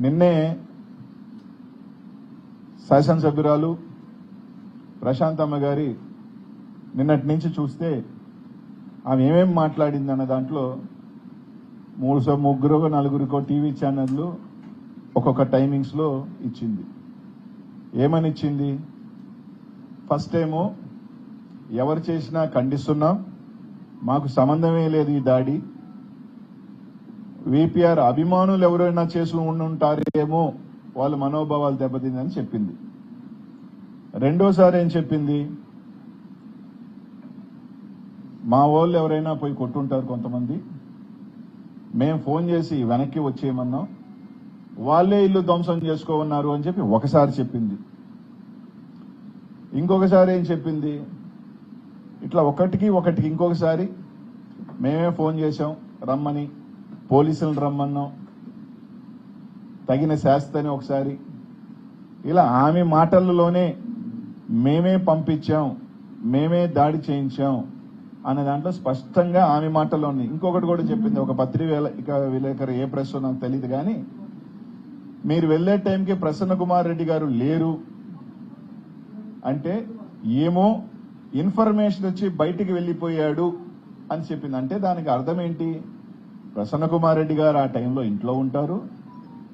నిన్నే శాసనసభ్యురాలు ప్రశాంతమ్మ గారి నిన్నటి నుంచి చూస్తే ఆమె ఏమేమి మాట్లాడింది అన్న దాంట్లో మూడు సో ముగ్గురు నలుగురికో టీవీ ఛానళ్ళు ఒక్కొక్క టైమింగ్స్లో ఇచ్చింది. ఏమని ఇచ్చింది? ఫస్ట్ ఏమో ఎవరు చేసినా ఖండిస్తున్నాం మాకు సంబంధమే లేదు ఈ దాడి. విపిఆర్ అభిమానులు ఎవరైనా చేసి ఉండుంటారేమో వాళ్ళ మనోభావాలు దెబ్బతిందని చెప్పింది. రెండోసారి ఏం చెప్పింది? మా వాళ్ళు ఎవరైనా పోయి కొట్టుంటారు కొంతమంది. మేము ఫోన్ చేసి వెనక్కి వచ్చేయమన్నాం. వాళ్ళే ఇల్లు ధ్వంసం చేసుకోమన్నారు అని చెప్పి ఒకసారి చెప్పింది. ఇంకొకసారి ఏం చెప్పింది? ఇట్లా ఒకటికి ఒకటికి ఇంకొకసారి మేమే ఫోన్ చేశాం రమ్మని. పోలీసులను రమ్మన్నాం. తగిన శాస్తని ఒకసారి. ఇలా ఆమె మాటలలోనే మేమే పంపించాం మేమే దాడి చేయించాం అనే దాంట్లో స్పష్టంగా ఆమె మాటల్లో ఉంది ఇంకొకటి కూడా చెప్పింది ఒక పత్రిక ఇక విలేకరు ఏ ప్రశ్న నాకు తెలియదు కానీ మీరు వెళ్ళే టైంకి ప్రసన్న కుమార్ రెడ్డి గారు లేరు అంటే ఏమో ఇన్ఫర్మేషన్ వచ్చి బయటికి వెళ్ళిపోయాడు అని చెప్పింది. అంటే దానికి అర్థం ఏంటి? ప్రసన్న కుమార్ రెడ్డి గారు ఆ టైంలో ఇంట్లో ఉంటారు.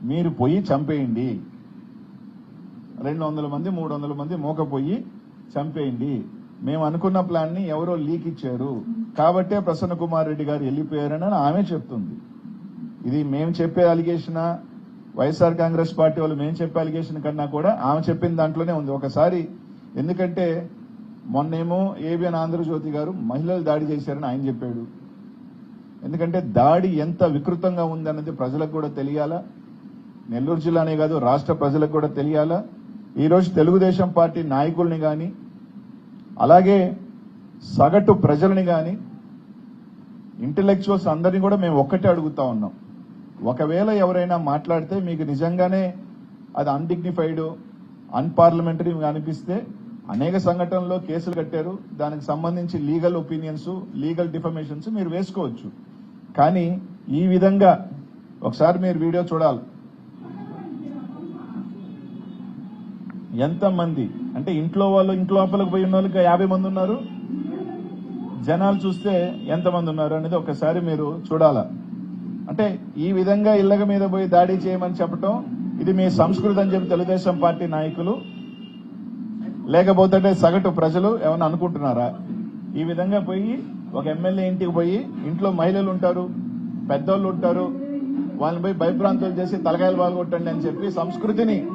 మీరు పోయి చంపేయండి. రెండు వందల మంది మూడు వందల మంది మోకపోయి చంపేయండి. మేము అనుకున్న ప్లాన్ని ఎవరో లీక్ ఇచ్చారు. కాబట్టే ప్రసన్న కుమార్ రెడ్డి గారు వెళ్ళిపోయారని ఆమె చెప్తుంది. ఇది మేము చెప్పే అలిగేషన్? వైఎస్ఆర్ కాంగ్రెస్ పార్టీ వాళ్ళు మేము చెప్పే అలిగేషన్ కన్నా కూడా ఆమె చెప్పిన దాంట్లోనే ఉంది. ఒకసారి ఎందుకంటే మొన్నేమో ఏబిఎన్ ఆంధ్రజ్యోతి గారు మహిళలు దాడి చేశారని ఆయన చెప్పాడు. ఎందుకంటే దాడి ఎంత వికృతంగా ఉందన్నది ప్రజలకు కూడా తెలియాలా? నెల్లూరు జిల్లానే కాదు రాష్ట్ర ప్రజలకు కూడా తెలియాలా? ఈరోజు తెలుగుదేశం పార్టీ నాయకుల్ని కానీ అలాగే సగటు ప్రజలని కానీ ఇంటలెక్చువల్స్ అందరినీ కూడా మేము ఒక్కటే అడుగుతా ఉన్నాం. ఒకవేళ ఎవరైనా మాట్లాడితే మీకు నిజంగానే అది అన్డిగ్నిఫైడ్ అన్పార్లమెంటరీ అనిపిస్తే అనేక సంఘటనల్లో కేసులు కట్టారు. దానికి సంబంధించి లీగల్ ఒపీనియన్స్ లీగల్ డిఫర్మేషన్స్ మీరు వేసుకోవచ్చు. కానీ ఈ విధంగా ఒకసారి మీరు వీడియో చూడాలి. ఎంతమంది? అంటే ఇంట్లో వాళ్ళు ఇంట్లో లోపలికి పోయి ఉన్న వాళ్ళకి యాభై మంది ఉన్నారు? జనాలు చూస్తే ఎంతమంది ఉన్నారు అనేది ఒకసారి మీరు చూడాలా? అంటే ఈ విధంగా ఇళ్ళ మీద పోయి దాడి చేయమని చెప్పటం ఇది మీ సంస్కృతి అని చెప్పి తెలుగుదేశం పార్టీ నాయకులు లేకపోతే సగటు ప్రజలు ఏమన్నా అనుకుంటున్నారా? ఈ విధంగా పోయి ఒక ఎమ్మెల్యే ఇంటికి పోయి ఇంట్లో మహిళలు ఉంటారు పెద్దోళ్ళు ఉంటారు వాళ్ళని పోయి భయభ్రాంతులు చేసి తలకాయలు పాల్గొట్టండి అని చెప్పి సంస్కృతిని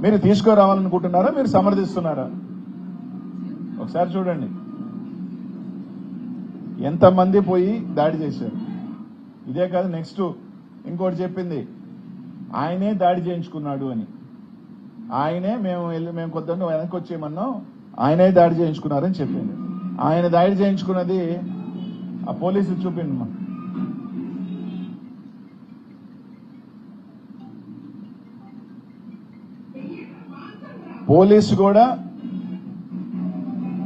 మీరు తీసుకురావాలనుకుంటున్నారా మీరు సమర్థిస్తున్నారా? ఒకసారి చూడండి. ఎంతమంది పోయి దాడి చేశారు? ఇదే కాదు నెక్స్ట్ ఇంకోటి చెప్పింది. ఆయనే దాడి చేయించుకున్నాడు అని. ఆయనే మేము వెళ్ళి మేము కొద్దిగా వెనక్కి వచ్చేయమన్నాం ఆయనే దాడి చేయించుకున్నారని చెప్పింది. ఆయన దాడి చేయించుకున్నది ఆ పోలీసులు చూపిండు మా. పోలీసు కూడా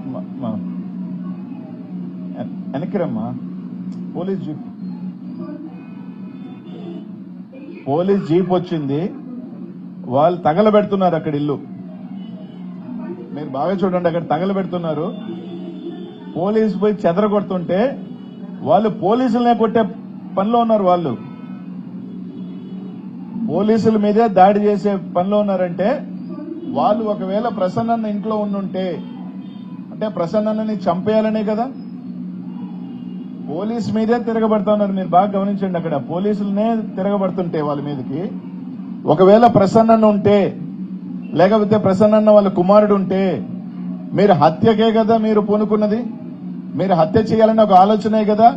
మ- వెనక్కి పోలీస్ జీప్. పోలీస్ జీప్ వచ్చింది. వాళ్ళు తగలబెడుతున్నారు అక్కడ ఇల్లు. మీరు బాగా చూడండి అక్కడ తగలబెడుతున్నారు. పోలీసు పోయి చెదరగొడుతుంటే వాళ్ళు పోలీసులనే కొట్టే పనిలో ఉన్నారు వాళ్ళు. పోలీసుల మీదే దాడి చేసే పనిలో ఉన్నారంటే వాళ్ళు ఒకవేళ ప్రసన్నన్న ఇంట్లో ఉండుంటే అంటే ప్రసన్నని చంపేయాలనే కదా? పోలీస్ మీదే తిరగబడుతున్నారు. మీరు బాగా గమనించండి అక్కడ. పోలీసులనే తిరగబడుతుంటే వాళ్ళ మీదకి. ఒకవేళ ప్రసన్నన్న ఉంటే లేకపోతే ప్రసన్నన్న వాళ్ళ కుమారుడు ఉంటే మీరు హత్యకే కదా మీరు పూనుకున్నది? మీరు హత్య చేయాలని ఒక ఆలోచనే కదా?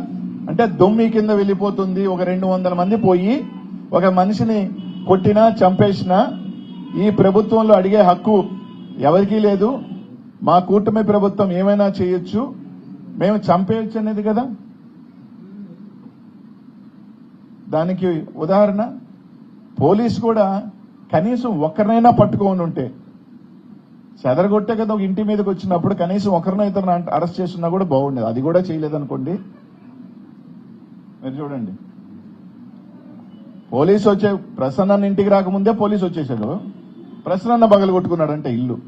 అంటే దొమ్మి కింద వెళ్ళిపోతుంది ఒక రెండు వందల మంది పోయి ఒక మనిషిని కొట్టినా చంపేసినా ఈ ప్రభుత్వంలో అడిగే హక్కు ఎవరికీ లేదు. మా కూటమి ప్రభుత్వం ఏమైనా చేయొచ్చు? మేము చంపేయచ్చు అనేది కదా? దానికి ఉదాహరణ పోలీసు కూడా కనీసం ఒక్కరినైనా పట్టుకోనుంటే ఉంటే చెదరగొట్టే కదా ఒక ఇంటి మీదకి వచ్చినప్పుడు కనీసం ఒకరినైతే అరెస్ట్ చేస్తున్నా కూడా బాగుండేది. అది కూడా చేయలేదనుకోండి. మీరు చూడండి. పోలీసు వచ్చే ప్రసన్న ఇంటికి రాకముందే పోలీసు వచ్చేసాడు. ప్రసన్న బగలు కొట్టుకున్నాడంటే ఇల్లు.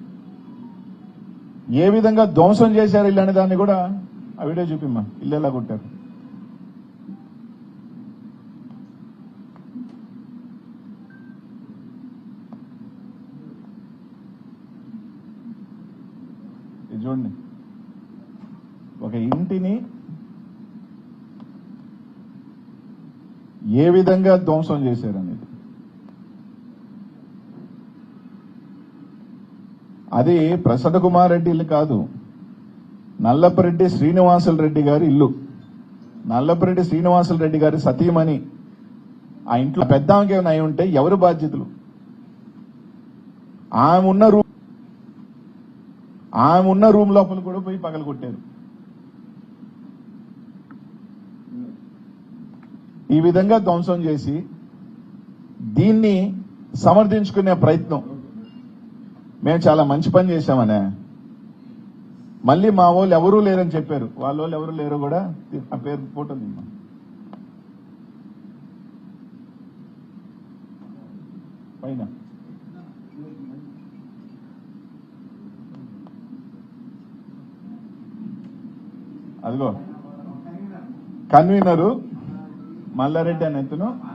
ఏ విధంగా ధ్వంసం చేశారు ఇల్లు అనే దాన్ని కూడా ఆ వీడియో చూపిమ్మా. ఇల్లు ఎలా కొట్టారు? చూడండి. ఒక ఇంటిని ఏ విధంగా ధ్వంసం చేశారనేది. అది ప్రసన్న కుమార్ రెడ్డి ఇల్లు కాదు నల్లపరెడ్డి శ్రీనివాసులు రెడ్డి గారి ఇల్లు. నల్లపరెడ్డి శ్రీనివాసుల రెడ్డి గారి సతీమణి ఆ ఇంట్లో పెద్ద అయి ఉంటే ఎవరు బాధ్యతలు? ఆమె ఉన్న రూమ్ ఆమె ఉన్న రూమ్ లోపల కూడా పోయి పగలు కొట్టారు. ఈ విధంగా ధ్వంసం చేసి దీన్ని సమర్థించుకునే ప్రయత్నం. మేము చాలా మంచి పని చేశామనే. మళ్ళీ మా వాళ్ళు ఎవరూ లేరని చెప్పారు. వాళ్ళ వాళ్ళు ఎవరు లేరు కూడా ఆ పేరు ఫోటో పైన. అదిగో. కన్వీనరు మల్లారెడ్డి అనే ఎత్తును.